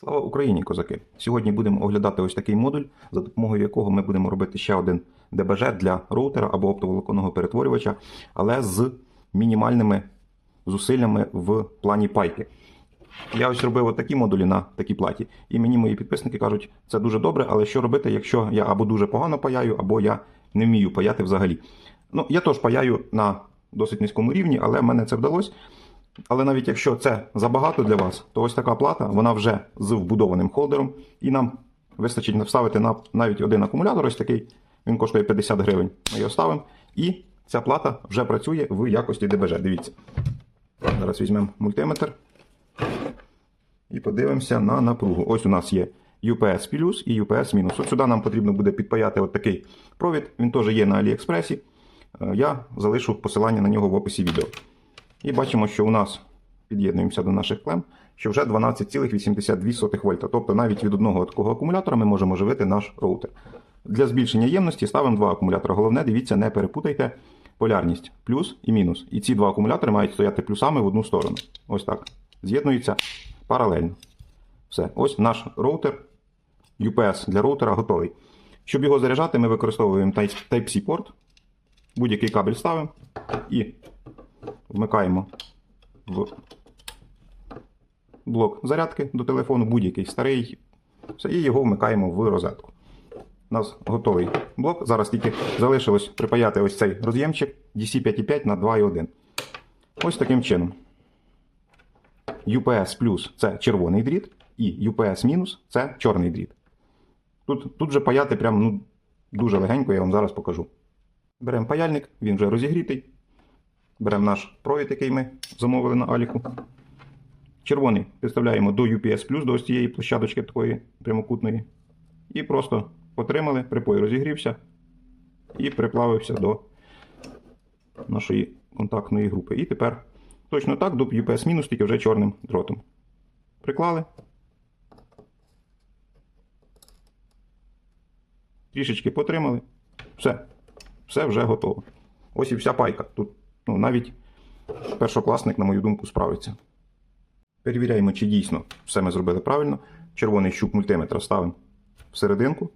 Слава Україні, козаки! Сьогодні будемо оглядати ось такий модуль, за допомогою якого ми будемо робити ще один ДБЖ для роутера або оптоволоконного перетворювача, але з мінімальними зусиллями в плані пайки. Я ось робив такі модулі на такій платі, і мені мої підписники кажуть, це дуже добре, але що робити, якщо я або дуже погано паяю, або я не вмію паяти взагалі. Ну, я теж паяю на досить низькому рівні, але в мене це вдалося. Але навіть якщо це забагато для вас, то ось така плата, вона вже з вбудованим холдером, і нам вистачить вставити на навіть один акумулятор, ось такий, він коштує 50 гривень. Ми його ставимо. І ця плата вже працює в якості ДБЖ. Дивіться. Зараз візьмемо мультиметр і подивимося на напругу. Ось у нас є UPS плюс і UPS мінус. От сюди нам потрібно буде підпаяти от такий провід. Він теж є на Аліекспресі. Е, Я залишу посилання на нього в описі відео. І бачимо, що у нас під'єднуємося до наших клем, що вже 12,82 вольта. Тобто навіть від одного такого акумулятора ми можемо живити наш роутер. Для збільшення ємності ставимо два акумулятори. Головне, дивіться, не перепутайте полярність плюс і мінус. І ці два акумулятори мають стояти плюсами в одну сторону. Ось так. З'єднуються паралельно. Все. Ось наш роутер UPS для роутера готовий. Щоб його заряджати, ми використовуємо Type-C порт. Будь-який кабель ставимо і вмикаємо в блок зарядки до телефону, будь-який старий, все, і його вмикаємо в розетку. У нас готовий блок. Зараз тільки залишилось припаяти ось цей роз'ємчик DC 5.5 на 2.1. Ось таким чином. UPS плюс це червоний дріт, і UPS мінус це чорний дріт. Тут, тут вже паяти прям ну, дуже легенько, я вам зараз покажу. Беремо паяльник, він вже розігрітий. Беремо наш провід, який ми замовили на Аліку. Червоний підставляємо до UPS до ось цієї площадочки такої прямокутної. І просто потримали, припой розігрівся і приплавився до нашої контактної групи. І тепер точно так до UPS тільки вже чорним дротом. Приклали. Трішечки потримали. Все. Все вже готово. Ось і вся пайка. Тут ну, навіть першокласник, на мою думку, справиться. Перевіряємо, чи дійсно все ми зробили правильно. Червоний щуп мультиметра ставимо всерединку,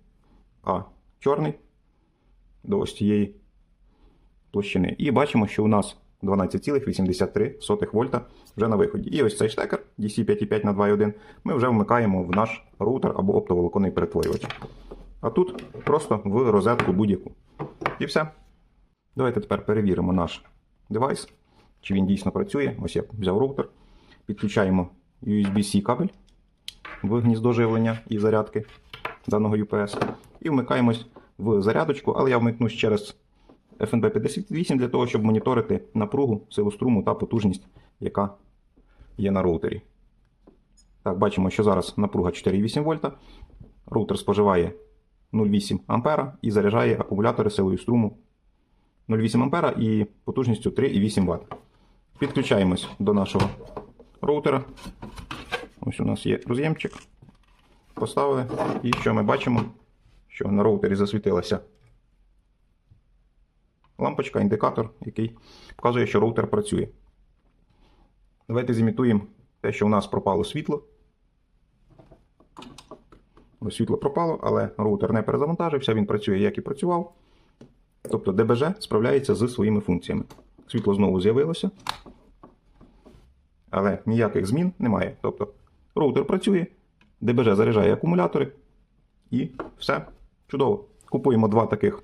а чорний до ось цієї площини. І бачимо, що у нас 12,83 вольта вже на виході. І ось цей штекер DC 5.5 на 2.1 ми вже вмикаємо в наш роутер або оптоволоконний перетворювач. А тут просто в розетку будь-яку. І все. Давайте тепер перевіримо наш девайс, чи він дійсно працює. Ось я взяв роутер. Підключаємо USB-C кабель в гніздо живлення і зарядки даного UPS. І вмикаємось в зарядочку, але я вмикнусь через FNB 58 для того, щоб моніторити напругу, силу струму та потужність, яка є на роутері. Так, бачимо, що зараз напруга 4,8 вольта. Роутер споживає 0,8 А і заряджає акумулятори силою струму 0,8 А і потужністю 3,8 Вт. Підключаємось до нашого роутера. Ось у нас є роз'ємчик. Поставили. І що ми бачимо? Що на роутері засвітилася лампочка, індикатор, який показує, що роутер працює. Давайте зімітуємо те, що у нас пропало світло. Світло пропало, але роутер не перезавантажився, він працює, як і працював. Тобто ДБЖ справляється з своїми функціями. Світло знову з'явилося. Але ніяких змін немає. Тобто роутер працює, ДБЖ заряджає акумулятори і все чудово. Купуємо два таких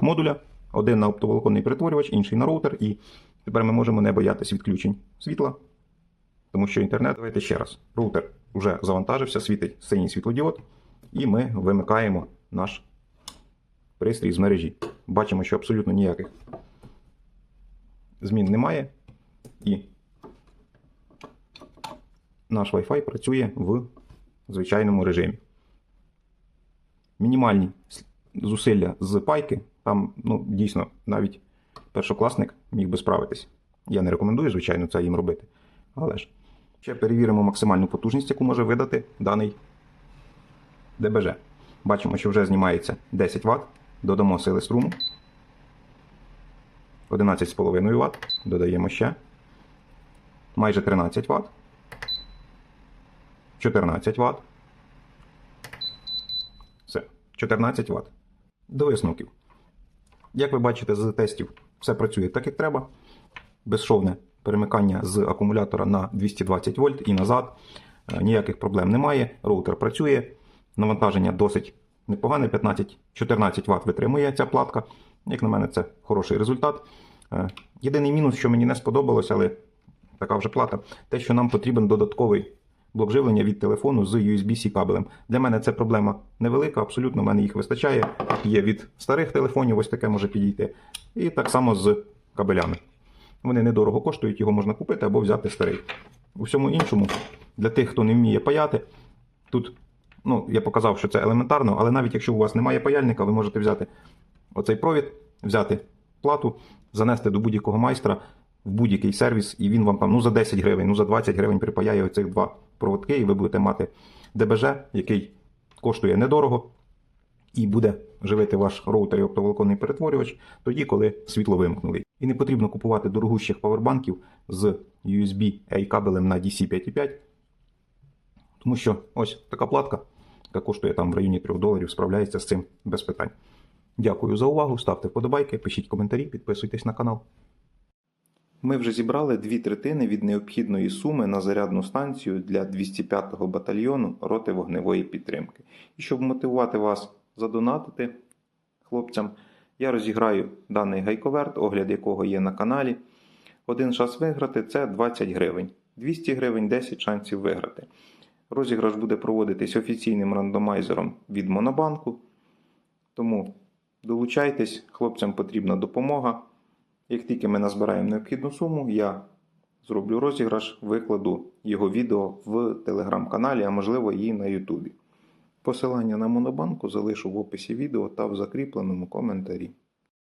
модуля: один на оптоволоконний перетворювач, інший на роутер. І тепер ми можемо не боятися відключень світла. Тому що інтернет, давайте ще раз. Роутер вже завантажився, світить синій світлодіод, і ми вимикаємо наш пристрій з мережі. Бачимо, що абсолютно ніяких змін немає. І наш Wi-Fi працює в звичайному режимі. Мінімальні зусилля з пайки, там ну, дійсно навіть першокласник міг би справитись. Я не рекомендую, звичайно, це їм робити. Але ж ще перевіримо максимальну потужність, яку може видати даний ДБЖ. Бачимо, що вже знімається 10 Вт. Додамо сили струму. 11,5 Вт. Додаємо ще. Майже 13 Вт. 14 Вт. Все, 14 Вт. До висновків. Як ви бачите з тестів, все працює так, як треба. Безшовне перемикання з акумулятора на 220 вольт і назад. Е, Ніяких проблем немає. Роутер працює. Навантаження досить непогане. 15-14 Вт витримує ця платка. Як на мене, це хороший результат. Е, Єдиний мінус, що мені не сподобалось, але така вже плата, те, що нам потрібен додатковий блок живлення від телефону з USB-C кабелем. Для мене це проблема невелика, абсолютно в мене їх вистачає. Є від старих телефонів, ось таке може підійти. І так само з кабелями. Вони недорого коштують, його можна купити або взяти старий. У всьому іншому, для тих, хто не вміє паяти, тут ну, я показав, що це елементарно, але навіть якщо у вас немає паяльника, ви можете взяти оцей провід, взяти плату, занести до будь-якого майстра в будь-який сервіс, і він вам там ну, за 10 гривень, ну за 20 гривень припаяє оцих два проводки, і ви будете мати ДБЖ, який коштує недорого, і буде живити ваш роутер і оптоволоконний перетворювач тоді, коли світло вимкнули. І не потрібно купувати дорогущих павербанків з USB-A кабелем на DC 5.5, тому що ось така платка, яка коштує там в районі 3 доларів, справляється з цим без питань. Дякую за увагу, ставте вподобайки, пишіть коментарі, підписуйтесь на канал. Ми вже зібрали дві третини від необхідної суми на зарядну станцію для 205-го батальйону роти вогневої підтримки. І щоб мотивувати вас задонатити хлопцям, я розіграю даний гайковерт, огляд якого є на каналі. Один шанс виграти це 20 гривень. 200 гривень 10 шансів виграти. Розіграш буде проводитись офіційним рандомайзером від Монобанку. Тому долучайтесь, хлопцям потрібна допомога. Як тільки ми назбираємо необхідну суму, я зроблю розіграш, викладу його відео в телеграм-каналі, а можливо і на Ютубі. Посилання на Монобанку залишу в описі відео та в закріпленому коментарі.